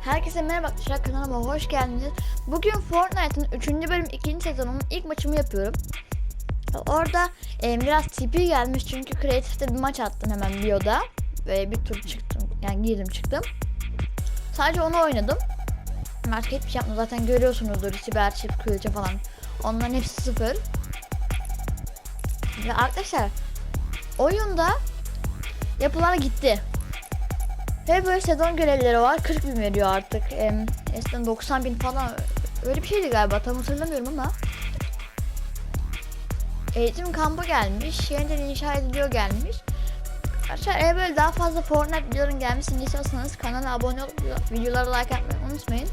Herkese merhaba arkadaşlar kanalıma hoş geldiniz. Bugün Fortnite'ın 3. bölüm 2. sezonunun ilk maçımı yapıyorum. Orada e, biraz TP gelmiş çünkü kreatifte bir maç attım hemen Bio'da. Böyle bir tur çıktım yani girdim çıktım. Sadece onu oynadım. Başka hiçbir şey yapmadım. Zaten görüyorsunuzdur siber çift kılıcı falan. Onların hepsi sıfır. Ve arkadaşlar oyunda yapılar gitti. Ve böyle sezon görevleri var. 40 bin veriyor artık. Em, eskiden 90 bin falan öyle bir şeydi galiba. Tam hatırlamıyorum ama. Eğitim kampı gelmiş. Yeniden inşa ediliyor gelmiş. Arkadaşlar eğer böyle daha fazla Fortnite videoların gelmesini istiyorsanız kanala abone olup videolara like atmayı unutmayın.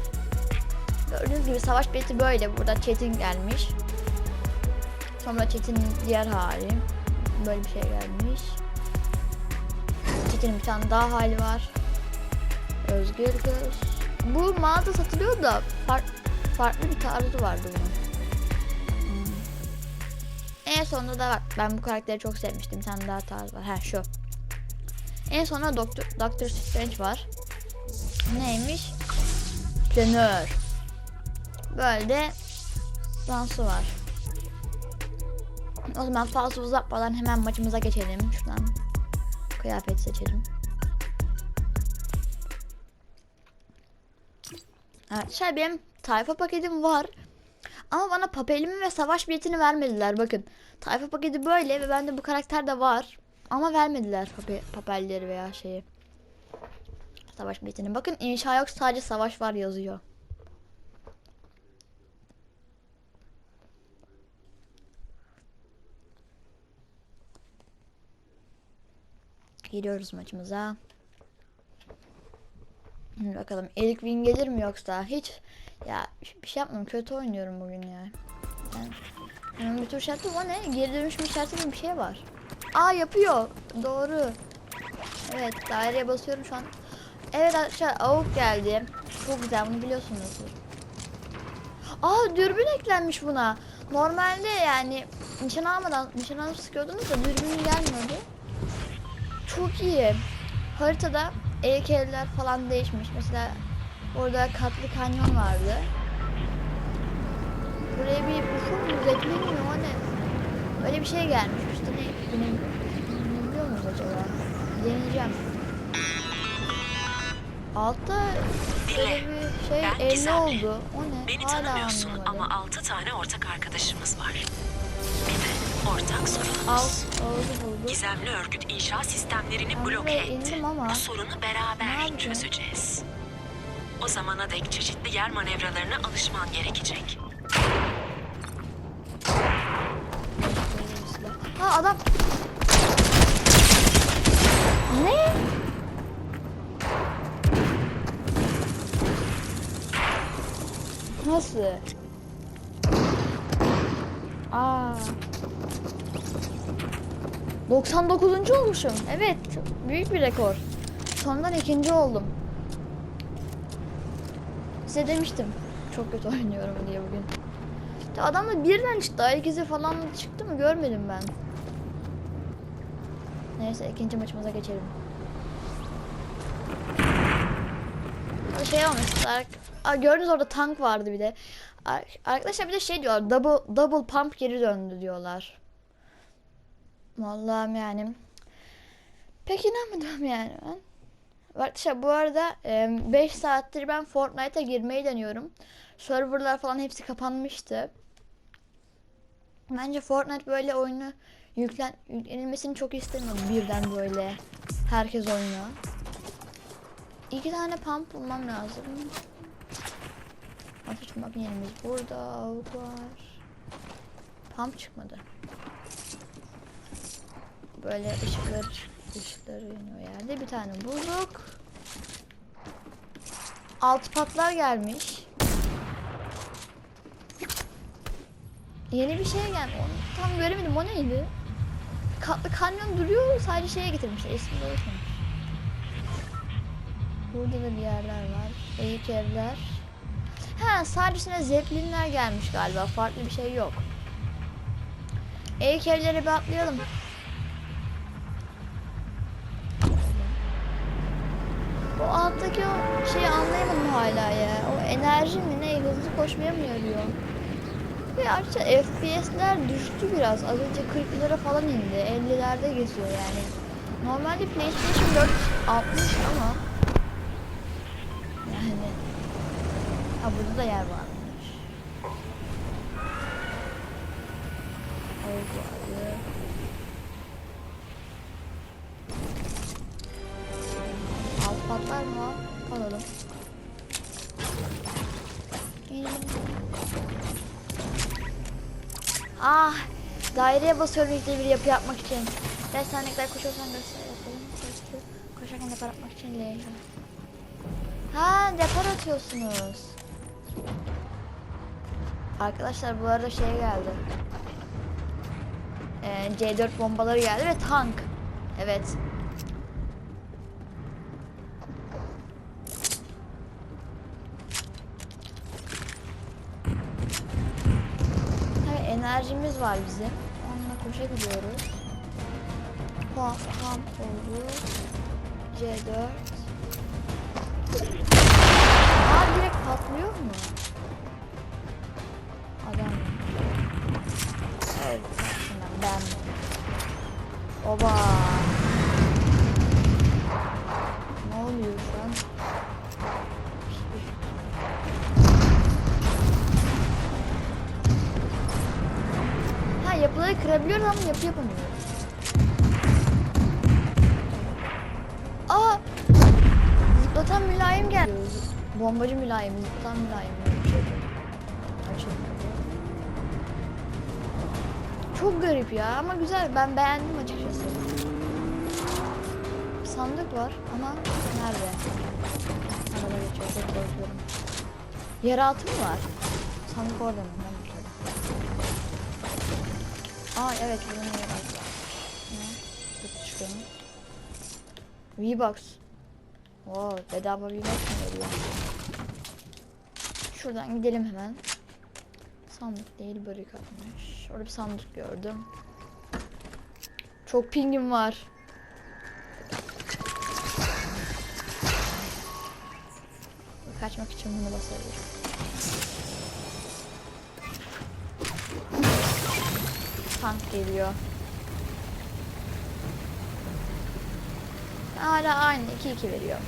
Gördüğünüz gibi savaş bileti böyle. Burada Çetin gelmiş. Sonra Çetin'in diğer hali. Böyle bir şey gelmiş. Çetin'in bir tane daha hali var. Özgür Kız. Bu mağaza satılıyor da far- farklı bir tarzı vardı bunun. Hmm. En sonunda da bak ben bu karakteri çok sevmiştim. Tane daha tarz var. Ha şu. En sonunda Doktor, Doctor Strange var. Neymiş? Planör. Böyle de dansı var. O zaman fazla uzatmadan hemen maçımıza geçelim. Şuradan kıyafet seçelim. Arkadaşlar benim tayfa paketim var. Ama bana papelimi ve savaş biletini vermediler. Bakın tayfa paketi böyle ve bende bu karakter de var. Ama vermediler pape, papelleri veya şeyi. Savaş biletini. Bakın inşa yok sadece savaş var yazıyor. Giriyoruz maçımıza. Bakalım Erik Win gelir mi yoksa hiç ya bir şey yapmadım kötü oynuyorum bugün ya. Yani, hemen bir tur yaptım o ne? Geri dönüşüm işareti gibi bir şey var. Aa yapıyor. Doğru. Evet daireye basıyorum şu an. Evet arkadaşlar avuk geldi. Çok güzel bunu biliyorsunuzdur. Aa dürbün eklenmiş buna. Normalde yani nişan almadan nişan alıp sıkıyordunuz da dürbün gelmiyordu. Çok iyi. Haritada heykeller falan değişmiş. Mesela orada katlı kanyon vardı. Buraya bir ufuk mu mi o ne? Öyle bir şey gelmiş. İşte ne benim biliyor muyuz acaba? Deneyeceğim. Altta böyle bir şey Ben 50 Gizemli. oldu. O ne? Beni Hala tanımıyorsun anlamadım. ama altı tane ortak arkadaşımız var. Ortak sorunumuz. Gizemli örgüt inşa sistemlerini bloke etti. Bu sorunu beraber çözeceğiz. O zamana dek çeşitli yer manevralarına alışman gerekecek. Ha adam. Ne? Nasıl? Aa. 99. olmuşum. Evet, büyük bir rekor. Sondan ikinci oldum. Size demiştim. Çok kötü oynuyorum diye bugün. Ya adam da birden çıktı. İzi falan çıktı mı görmedim ben. Neyse ikinci maçımıza geçelim. O şey olmuş. Aa, gördünüz orada tank vardı bir de. Ar- Arkadaşlar bir de şey diyorlar. Double, double pump geri döndü diyorlar. Vallahi yani. Pek inanmadım yani ben. Arkadaşlar bu arada 5 saattir ben Fortnite'a girmeyi deniyorum. Serverlar falan hepsi kapanmıştı. Bence Fortnite böyle oyunu yüklen yüklenilmesini çok istemiyorum birden böyle herkes oynuyor. İki tane pump bulmam lazım. Ateş bak yerimiz burada var. Pump çıkmadı. Böyle ışıklar ışıkları yanıyor yerde. Bir tane bulduk. Alt patlar gelmiş. Yeni bir şey geldi. Onu tam göremedim. O neydi? Katlı kanyon duruyor. Sadece şeye getirmişler. İsmini unutmamış. Burada da bir yerler var. Eğik evler. Ha sadece zeplinler gelmiş galiba. Farklı bir şey yok. Eğik evlere bir atlayalım. Alttaki o şeyi anlayamadım hala ya. O enerji mi ne hızlı koşmaya mı yarıyor? Ve ayrıca FPS'ler düştü biraz. Az önce 40'lara falan indi. 50'lerde geziyor yani. Normalde PlayStation 4 60 ama yani ha burada da yer varmış. Avuk Daireye basıyorum ilk bir yapı yapmak için. 5 saniye kadar koşarsan göster yapalım. Koştu. Koşarken depar atmak için L. Ha depar atıyorsunuz. Arkadaşlar bu arada şey geldi. Ee, C4 bombaları geldi ve tank. Evet. Enerjimiz var bizim. Onunla koşabiliyoruz. Pump, pump oldu. C4. Aa direkt patlıyor mu? Adam. Evet. Ben. Oba. Ne oluyor yapıları kırabiliyoruz ama yapı yapamıyoruz. Aa! Zıplatan mülayim geldi. Bombacı mülayim, zıplatan mülayim. Çok garip ya ama güzel. Ben beğendim açıkçası. Sandık var ama nerede? Araba geçiyor. Çok korkuyorum. Yeraltı mı var? Sandık orada mı? Aa evet var. Ne? Dur çıkalım. V-Box. Wow, bedava V-Box mı veriyor? Şuradan gidelim hemen. Sandık değil barikatmış. Orada bir sandık gördüm. Çok pingim var. Kaçmak için bunu basabilirim. Tank geliyor. Hala aynı 2-2 veriyor.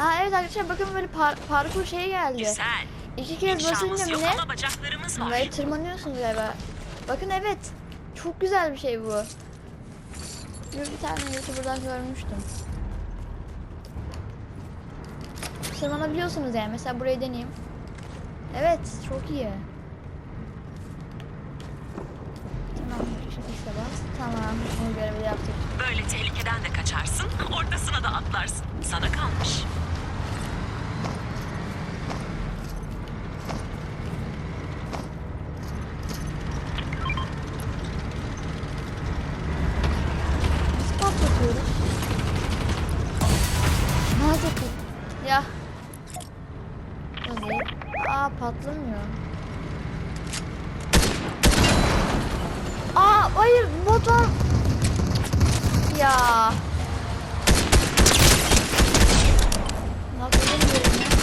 Aa evet arkadaşlar bakın böyle par parkur şeyi geldi. Güzel. İki kez basınca mı ne? Böyle tırmanıyorsunuz galiba. Bakın evet. Çok güzel bir şey bu. Bir, tane YouTuber'dan görmüştüm. Tırmanabiliyorsunuz yani. Mesela burayı deneyeyim. Evet, çok iyi. Tamam, şimdi işte bas. Tamam, o görevi yaptık. Böyle tehlikeden de kaçarsın, ortasına da atlarsın. Sana kalmış. Hayır motor. Ya. Nakledim yerine. Oh.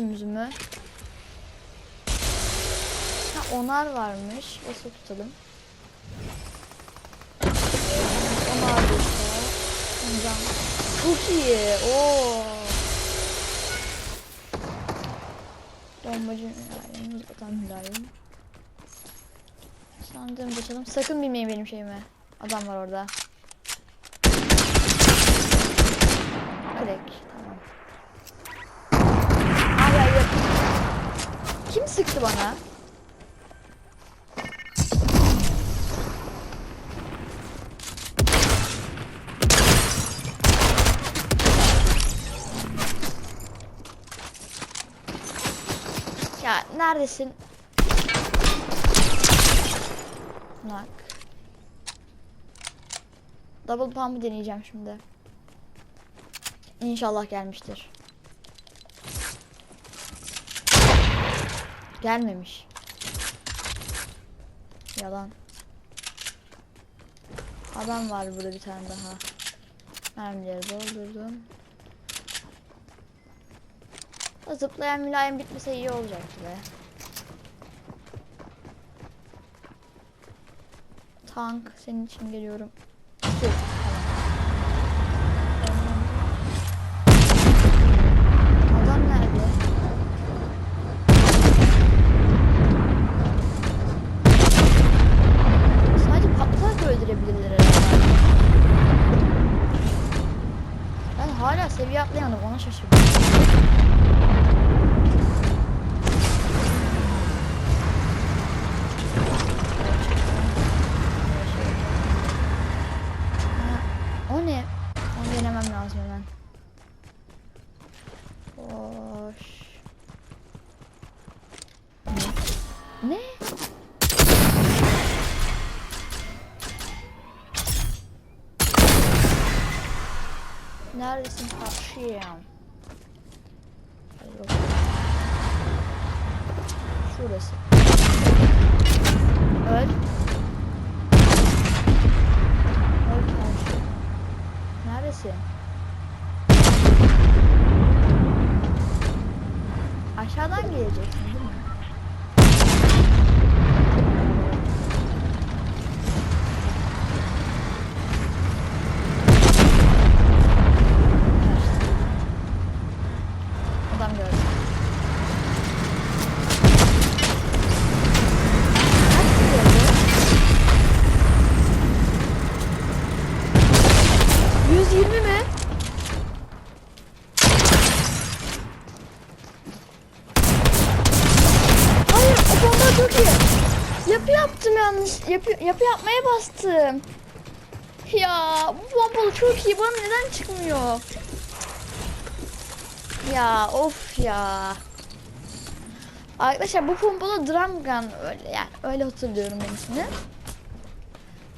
Mü? Ha onar varmış. Basılı tutalım. Onar işte. Ondan. Çok iyi. Oo. Bombacı mülayim. Uzatan mülayim. Sandığımı açalım. Sakın binmeyin benim şeyime. Adam var orada. Crack. Tamam. Ay ay ay. Kim sıktı bana? Ya neredesin? Nak. Double pump'ı deneyeceğim şimdi. İnşallah gelmiştir. Gelmemiş. Yalan. Adam var burada bir tane daha. Mermileri doldurdum. O Zıplayan mülayim bitmese iyi olacaktı be. Tank senin için geliyorum. Tüh, tamam. Adam nerede? Sadece patlatarak öldürebilirler herhalde. Ben hala seviye atlayamadım ona şaşırdım. Ha, O ne? Onu denemem lazım hemen. Hoş. Ne? Ne? Neredesin Yok. Şurası. Öl. Öl karşı. Neredesin? Aşağıdan geleceksin bastım. Ya bu bombalı çok iyi. Bana neden çıkmıyor? Ya of ya. Arkadaşlar bu pompalı drum gun öyle yani öyle hatırlıyorum ben ismini.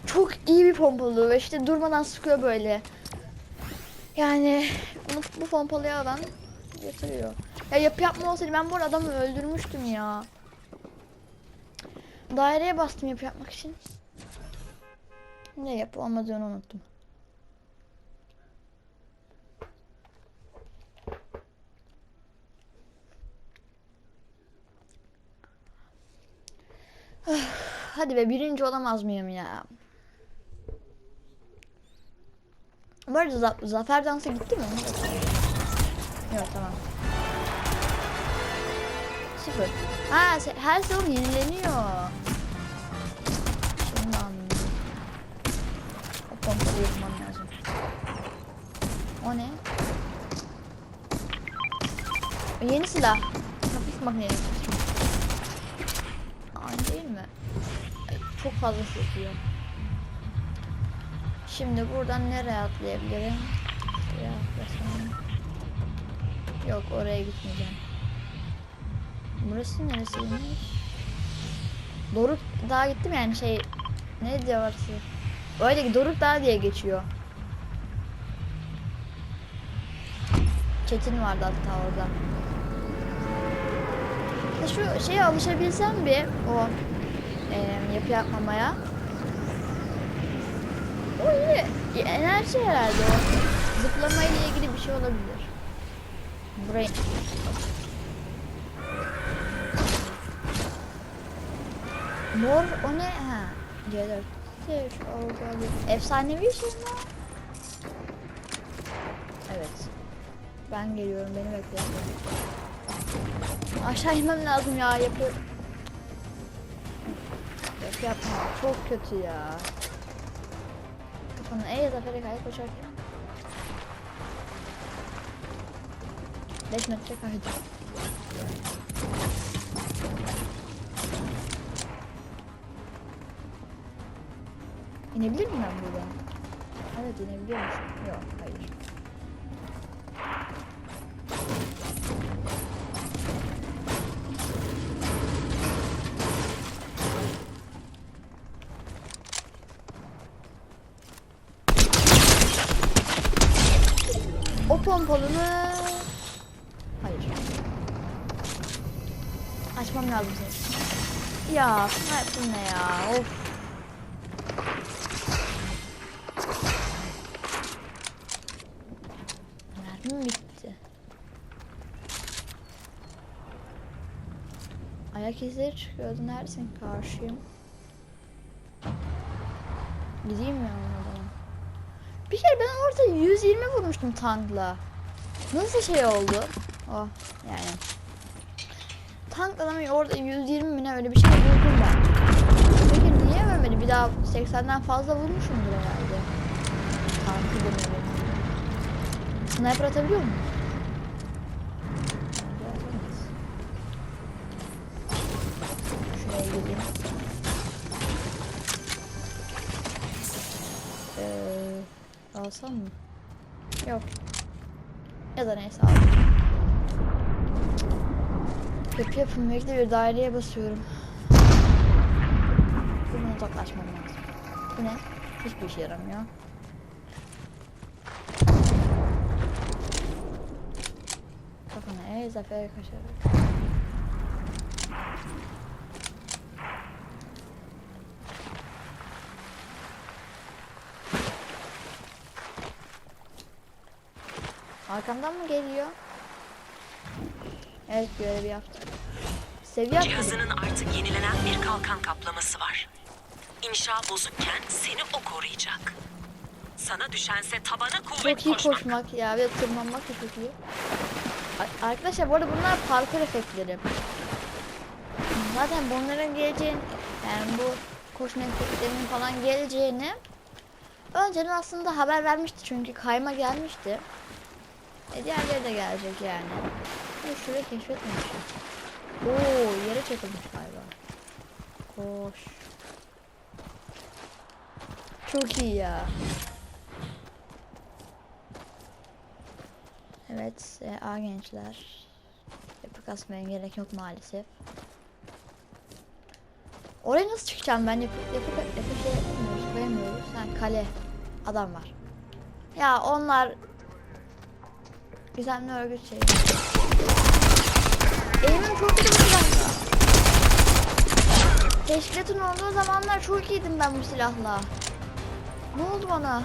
Çok iyi bir pompalı ve işte durmadan sıkıyor böyle. Yani bunu, bu pompalıya adam getiriyor. Ya yapı yapma olsaydı ben bu adamı öldürmüştüm ya. Daireye bastım yapı yapmak için. Ne yapı olmadığını unuttum. Hadi be birinci olamaz mıyım ya? Bu arada za- zafer dansı gitti mi? Yok tamam. Sıfır. Ha her sezon yenileniyor. O pompalı yapmam lazım. O ne? O yeni silah. Hafif makineli. Aynı değil mi? Ay, çok fazla sekiyor. Şimdi buradan nereye atlayabilirim? Yok oraya gitmeyeceğim. Burası neresiymiş? Doruk Dağı gittim yani şey ne diyor orası? Öyle Doruk Dağı diye geçiyor. Çetin vardı hatta orada. Ya şu şeye alışabilsem bir o e, yapı yapmamaya. O yine enerji herhalde o. Zıplama ile ilgili bir şey olabilir. Burayı... Mor o ne? Ha. C4. C3 oldu. Efsanevi şey mi? Evet. Ben geliyorum beni bekle. Aşağı inmem lazım ya yapı. Yapı yapma çok kötü ya. Kafana ey zafere kayıp koşarken. 5 metre kaydı. İnebilir miyim ben buradan? Evet inebiliyormuşum. Yok hayır. O pompalı mı? Hayır. Açmam lazım seni. Ya sniper ne ya? Of. Ayak izleri çıkıyordu. Neredesin? Karşıyım. Gideyim mi onlardan? Bir kere ben orada 120 vurmuştum tankla. Nasıl şey oldu? Oh yani. Tank adamı orada 120 mi ne öyle bir şey vurdum ben. Peki niye ölmedi? Bir daha 80'den fazla vurmuşumdur herhalde. Tankı demedim. Sniper atabiliyor mu? Ee, alsam mı? Yok. Ya da neyse aldım. Yapı yapım bekle bir daireye basıyorum. Buradan uzaklaşmam lazım. Bu ne? Hiçbir işe yaramıyor. Kafana ey zafer kaçarak. Arkamdan mı geliyor? Evet görevi yaptım. Seviye. Cihazının artık yenilenen bir kalkan kaplaması var. İnşa bozukken seni o koruyacak. Sana düşense tabana kuvvet Çok iyi koşmak. koşmak ya ve tırmanmak da çok iyi. Arkadaşlar bu arada bunlar parkur efektleri. Zaten bunların geleceğini yani bu koşma efektlerinin falan geleceğini önceden aslında haber vermişti çünkü kayma gelmişti. E diğerleri de gelecek yani. Ama şurayı keşfetmemişim. Oo yere çakılmış galiba. Koş. Çok iyi ya. Evet, e, A gençler. Yapı kasmaya gerek yok maalesef. Oraya nasıl çıkacağım ben? Yapı, yapı, yapı şey yapamıyoruz, koyamıyoruz. Ha, kale. Adam var. Ya onlar... Gizemli örgüt şey. Eğimim çok bu silahla. Teşkilatın olduğu zamanlar çok iyiydim ben bu silahla. Ne oldu bana?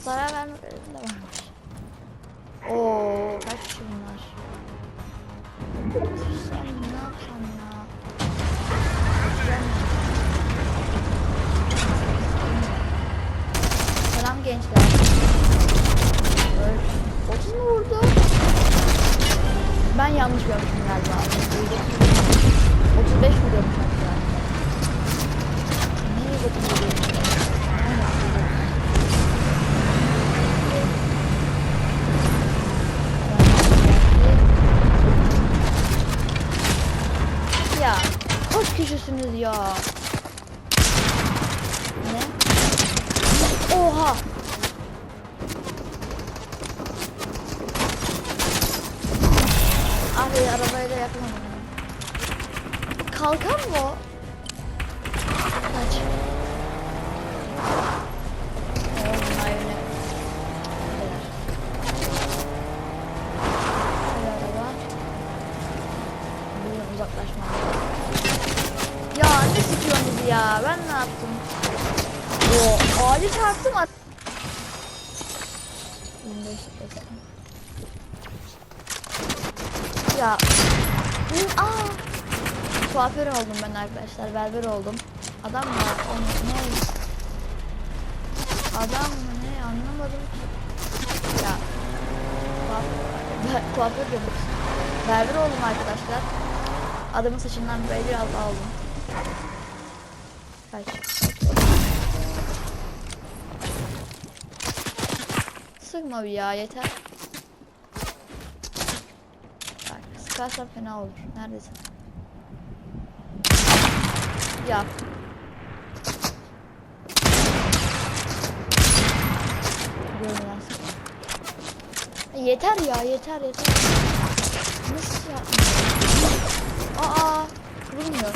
Zarar vermek de varmış. Vurdu? Ben yanlış görmüşüm galiba. Uzaklaşmam. Ya ne sıkıyorsunuz ya? Ben ne yaptım? Oo, ağacı çarptım. at- 25 dakika. Ya. Aa. Kuaför oldum ben arkadaşlar. Berber oldum. Adam mı? O ne? Adam mı ne? Anlamadım ki. Ya. Kuaför, kuaför diyorum. Berber oldum arkadaşlar. Adamın saçından böyle biraz aldım. Kaç. Sıkma bir ya yeter. Bak sıkarsan fena olur. Neredesin? Ya. Yeter ya yeter yeter. Nasıl yapmıyor? Aa vurmuyor.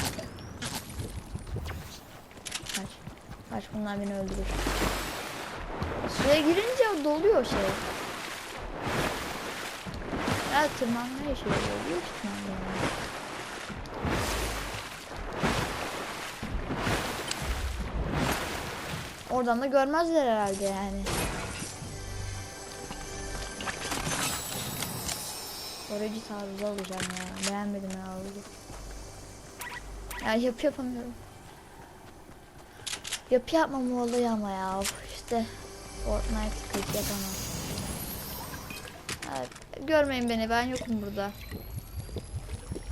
Kaç. Kaç bunlar beni öldürür. Suya girince doluyor şey. Ya tırmanma işe yarıyor. Büyük ihtimalle yani. Oradan da görmezler herhalde yani. Oracı tarzı alacağım ya. Beğenmedim ya alıcı. Ya yapı yapamıyorum. Yapı yapmam olayı ama ya. İşte Fortnite klik yapamam. Görmeyin beni ben yokum burada.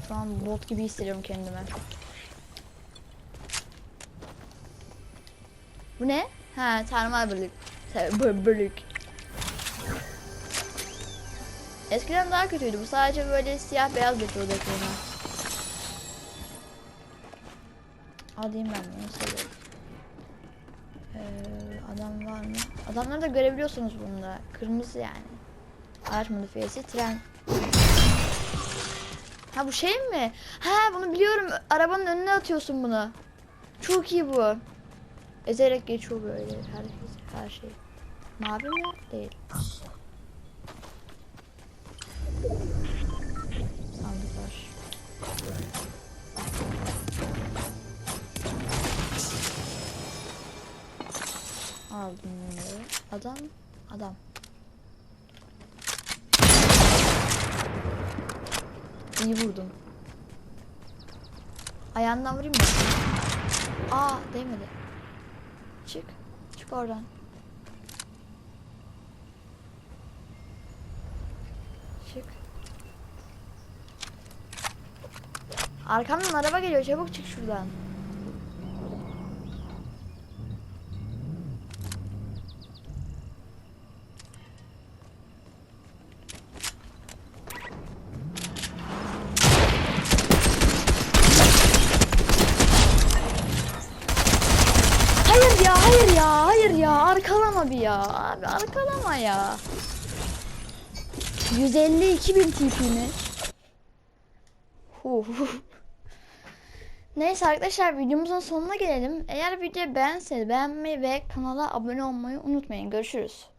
Şu an bot gibi hissediyorum kendimi. Bu ne? Ha termal bölük. Bölük. Eskiden daha kötüydü. Bu sadece böyle siyah beyaz yapıyordu ekrana. Alayım ben bunu seviyorum. Ee, adam var mı? Adamları da görebiliyorsunuz bunda. Kırmızı yani. Araç modifiyesi tren. Ha bu şey mi? Ha bunu biliyorum. Arabanın önüne atıyorsun bunu. Çok iyi bu. Ezerek geçiyor böyle her, her şey. Mavi mi? Değil. Adam, adam. İyi vurdum. Ayağından vurayım mı? Aa değmedi. Çık. Çık oradan. Çık. Arkamdan araba geliyor. Çabuk çık şuradan. Hayır ya, hayır ya, hayır ya. Arkalama bir ya. Abi arkalama ya. 152 bin TP mi? Neyse arkadaşlar videomuzun sonuna gelelim. Eğer video beğenseniz beğenmeyi ve kanala abone olmayı unutmayın. Görüşürüz.